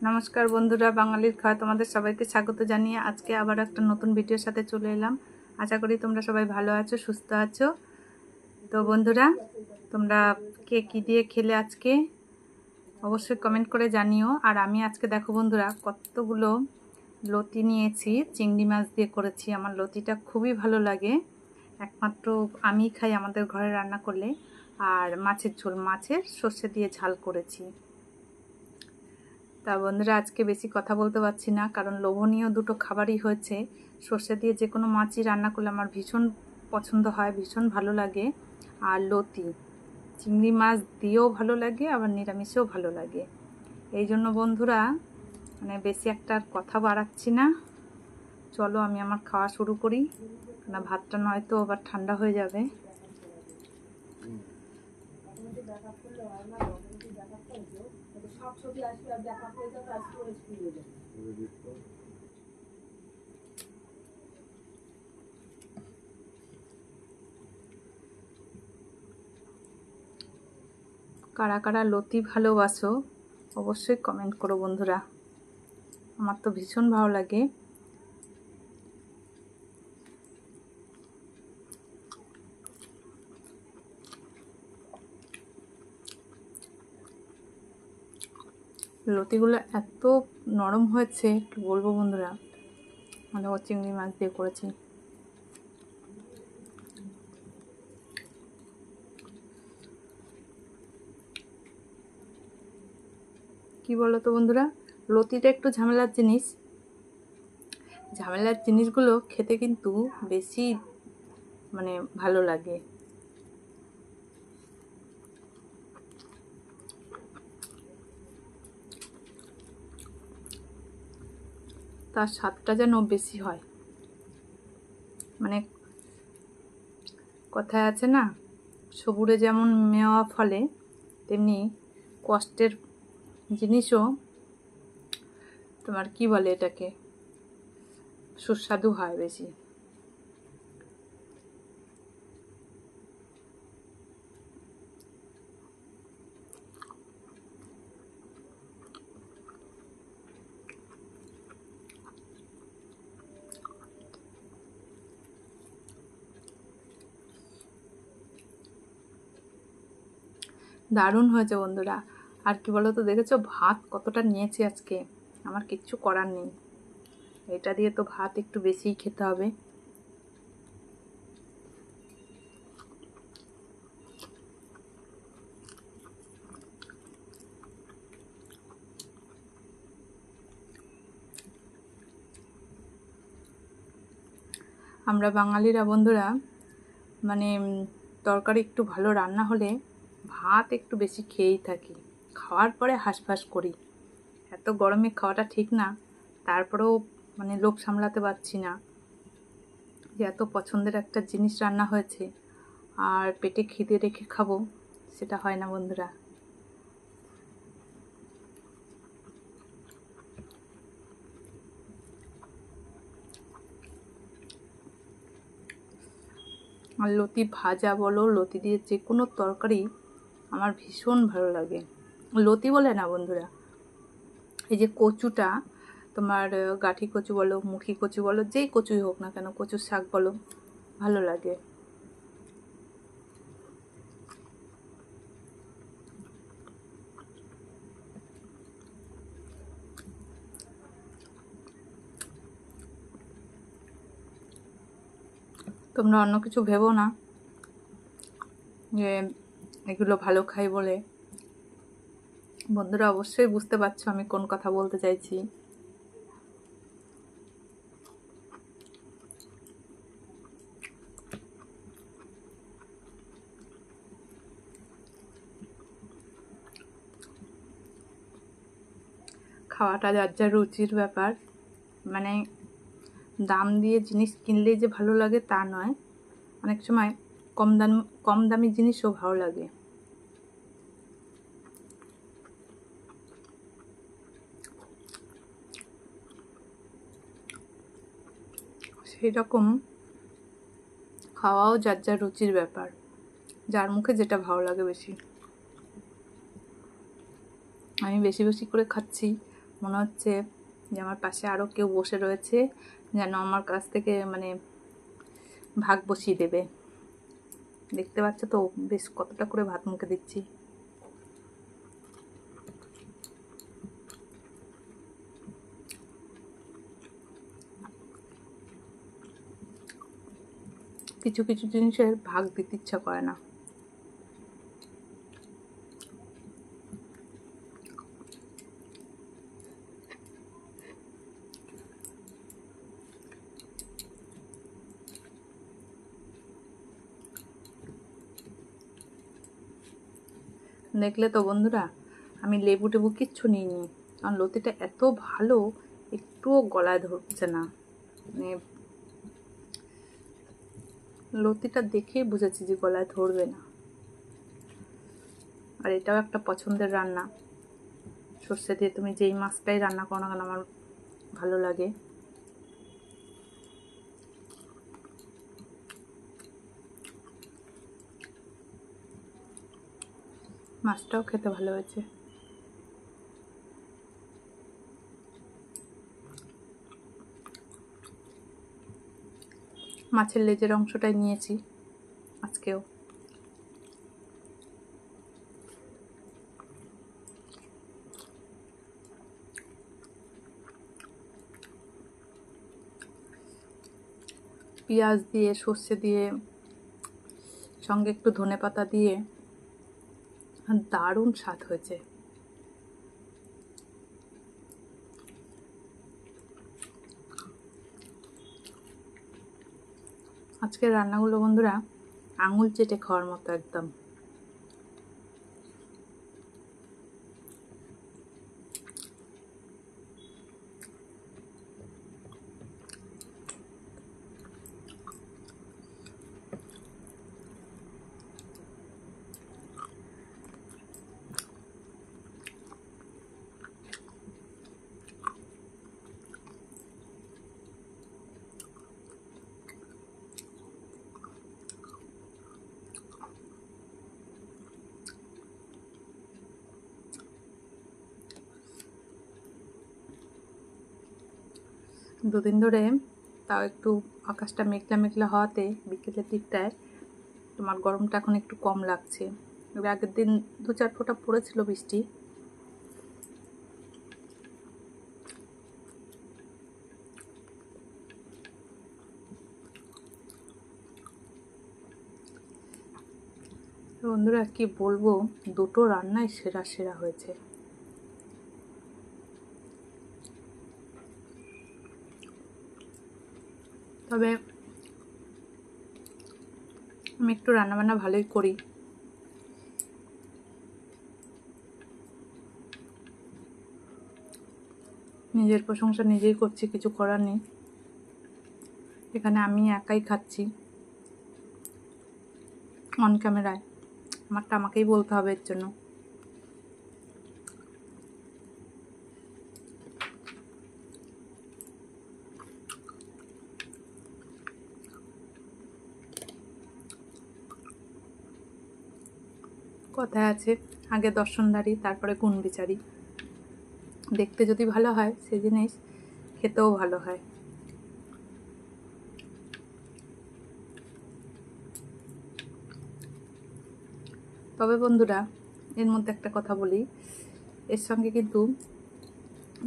নমস্কার বন্ধুরা, বাঙালির খাওয়া তোমাদের সবাইকে স্বাগত জানিয়ে আজকে আবার একটা নতুন ভিডিওর সাথে চলে এলাম। আশা করি তোমরা সবাই ভালো আছো, সুস্থ আছো। তো বন্ধুরা, তোমরা কে কী দিয়ে খেলে আজকে? অবশ্যই কমেন্ট করে জানিও। আর আমি আজকে দেখো বন্ধুরা, কতগুলো লতি নিয়েছি, চিংড়ি মাছ দিয়ে করেছি। আমার লতিটা খুবই ভালো লাগে। একমাত্র আমি খাই আমাদের ঘরে রান্না করলে। আর মাছের ঝোল, মাছের সর্ষে দিয়ে ঝাল করেছি। তা বন্ধুরা আজকে বেশি কথা বলতে পারছি না, কারণ লোভনীয় দুটো খাবারই হয়েছে। সর্ষে দিয়ে যে কোনো মাছই রান্না করলে আমার ভীষণ পছন্দ হয়, ভীষণ ভালো লাগে। আর লতি, চিংড়ি মাছ দিয়েও ভালো লাগে, আবার নিরামিষেও ভালো লাগে। এই জন্য বন্ধুরা মানে বেশি একটা কথা বাড়াচ্ছি না। চলো আমি আমার খাওয়া শুরু করি। না ভাতটা নয়তো আবার ঠান্ডা হয়ে যাবে। সব ছবি আসবে আর দেখা হয়ে যাবে হয়ে কারা কারা লতি ভালোবাসো, অবশ্যই কমেন্ট করো বন্ধুরা। আমার তো ভীষণ ভালো লাগে। লতিগুলো এত নরম হয়েছে, কি বলব বন্ধুরা? মানে ও চিংড়ি মাছ দিয়ে করেছি। কি বলো তো বন্ধুরা? লতিটা একটু ঝামেলার জিনিস। ঝামেলার জিনিসগুলো খেতে কিন্তু বেশি মানে ভালো লাগে। তার স্বাদটা যেন বেশি হয়। মানে কথায় আছে না, সবুরে যেমন মেওয়া ফলে, তেমনি কষ্টের জিনিসও তোমার কি বলে এটাকে? সুস্বাদু হয় বেশি। দারুণ হয়েছে বন্ধুরা। আর কি বলো তো দেখেছ ভাত কতটা নিয়েছি আজকে? আমার কিচ্ছু করার নেই। এটা দিয়ে তো ভাত একটু বেশিই খেতে হবে। আমরা বাঙালিরা বন্ধুরা মানে তরকারি একটু ভালো রান্না হলে ভাত একটু বেশি খেয়েই থাকি। খাওয়ার পরে হাঁসফাঁস করি। এত গরমে খাওয়াটা ঠিক না, তারপরেও মানে লোক সামলাতে পারছি না যে এত পছন্দের একটা জিনিস রান্না হয়েছে আর পেটে খিদে রেখে খাব, সেটা হয় না বন্ধুরা। আর লতি ভাজা বলো, লতি দিয়ে যে কোনো তরকারি আমার ভীষণ ভালো লাগে। লতি বলে না বন্ধুরা? এই যে কচুটা, তোমার গাঠি কচু বলো, মুখি কচু বলো, যেই কচুই হোক না কেন, কচুর শাক বলো, ভালো লাগে। তোমরা অন্য কিছু ভেবো না। যে এগুলো ভালো খাই বলে। বন্ধুরা অবশ্যই বুঝতে পারছ আমি কোন কথা বলতে চাইছি। খাওয়াটা যার যার রুচির ব্যাপার। মানে দাম দিয়ে জিনিস কিনলেই যে ভালো লাগে তা নয়। অনেক সময় কম দাম, কম দামি জিনিসও ভালো লাগে। সেই রকম খাওয়াও যার যার রুচির ব্যাপার, যার মুখে যেটা ভালো লাগে বেশি। আমি বেশি বেশি করে খাচ্ছি, মনে হচ্ছে যে আমার পাশে আরও কেউ বসে রয়েছে, যেন আমার কাছ থেকে মানে ভাগ বসিয়ে দেবে। দেখতে পাচ্ছ তো, বেশ কতটা করে ভাত মুখে দিচ্ছি। কিছু কিছু জিনিসের ভাগ দিতে ইচ্ছা করে না। দেখলে তো বন্ধুরা, আমি লেবু টেবু কিচ্ছু নিইনি। কারণ লতিটা এত ভালো, একটুও গলায় ধরছে না। মানে লতিটা দেখেই বুঝেছি যে গলায় ধরবে না। আর এটাও একটা পছন্দের রান্না। সর্ষে দিয়ে তুমি যেই মাছটাই রান্না করো না কেন, আমার ভালো লাগে। মাছটাও খেতে ভালো হয়েছে। মাছের লেজের অংশটাই নিয়েছি আজকেও। পেঁয়াজ দিয়ে, সর্ষে দিয়ে, সঙ্গে একটু ধনে পাতা দিয়ে দারুণ স্বাদ হয়েছে। আজকের রান্নাগুলো বন্ধুরা আঙুল চেটে খাওয়ার মতো একদম। দুদিন ধরে তাও একটু আকাশটা মেঘলা মেঘলা হওয়াতে বিকেলের দিকটায় তোমার গরমটা এখন একটু কম লাগছে। এর আগের দিন দু চার ফোঁটা পড়েছিল বৃষ্টি। বন্ধুরা, কি বলব? দুটো রান্নাই সেরা সেরা হয়েছে। তবে আমি একটু রান্নাবান্না ভালোই করি। নিজের প্রশংসা নিজেই করছি, কিছু করার নেই। এখানে আমি একাই খাচ্ছি। অন ক্যামেরায় আমারটা আমাকেই বলতে হবে এর জন্য। কথায় আছে, আগে দর্শনদারি তারপরে গুণ বিচারি। দেখতে যদি ভালো হয়, সে জিনিস খেতেও ভালো হয়। তবে বন্ধুরা, এর মধ্যে একটা কথা বলি। এর সঙ্গে কিন্তু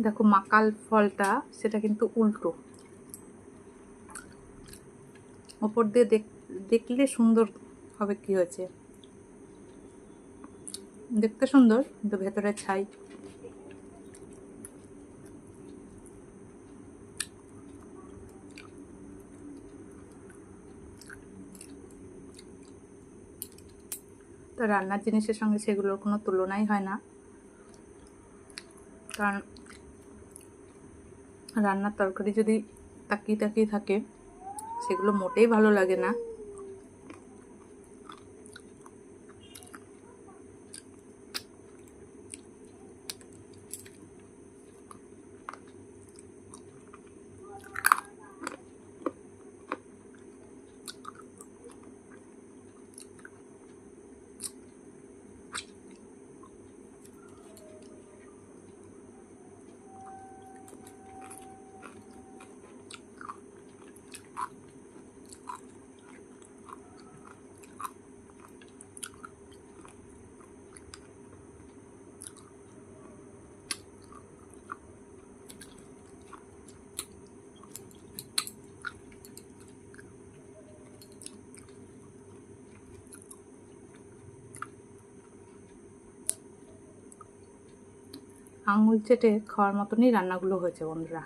দেখো মাকাল ফলটা, সেটা কিন্তু উল্টো। ওপর দিয়ে দেখলে সুন্দর হবে কি হয়েছে। দেখতে সুন্দর, কিন্তু ভেতরে ছাই। তো রান্নার জিনিসের সঙ্গে সেগুলোর কোনো তুলনাই হয় না। কারণ রান্নার তরকারি যদি তাকিয়ে তাকিয়ে থাকে, সেগুলো মোটেই ভালো লাগে না। আঙুল চেটে খাওয়ার মতনই রান্নাগুলো হয়েছে বন্ধুরা।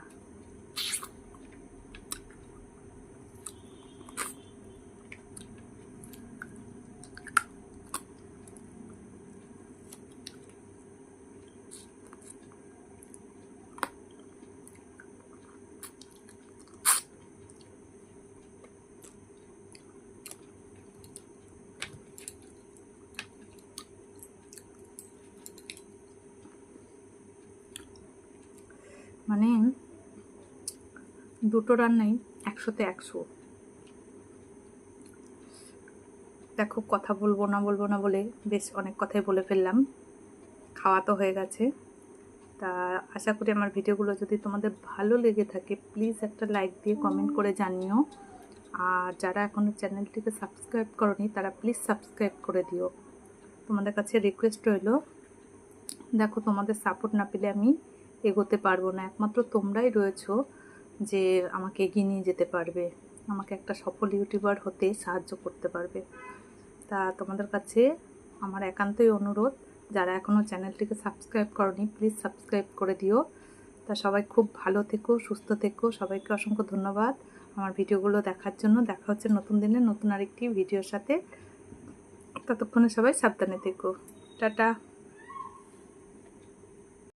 মানে দুটো রান্নাই একশোতে একশো। দেখো, কথা বলব না বলব না বলে বেশ অনেক কথাই বলে ফেললাম। খাওয়া তো হয়ে গেছে। তা আশা করি আমার ভিডিওগুলো যদি তোমাদের ভালো লেগে থাকে প্লিজ একটা লাইক দিয়ে কমেন্ট করে জানিও। আর যারা এখনও চ্যানেলটিকে সাবস্ক্রাইব করনি, তারা প্লিজ সাবস্ক্রাইব করে দিও। তোমাদের কাছে রিকোয়েস্ট রইল, দেখো তোমাদের সাপোর্ট না পেলে আমি এগোতে পারব না। একমাত্র তোমরাই রয়েছো যে আমাকে এগিয়ে নিয়ে যেতে পারবে। আমাকে একটা সফল ইউটিউবার হতে সাহায্য করতে পারবে। তা তোমাদের কাছে আমার একান্তই অনুরোধ, যারা এখনও চ্যানেলটিকে সাবস্ক্রাইব করনি, প্লিজ সাবস্ক্রাইব করে দিও। তা সবাই খুব ভালো থেকো, সুস্থ থেকো। সবাইকে অসংখ্য ধন্যবাদ আমার ভিডিওগুলো দেখার জন্য। দেখা হচ্ছে নতুন দিনে নতুন আরেকটি ভিডিওর সাথে। ততক্ষণে সবাই সাবধানে থেকো। টাটা।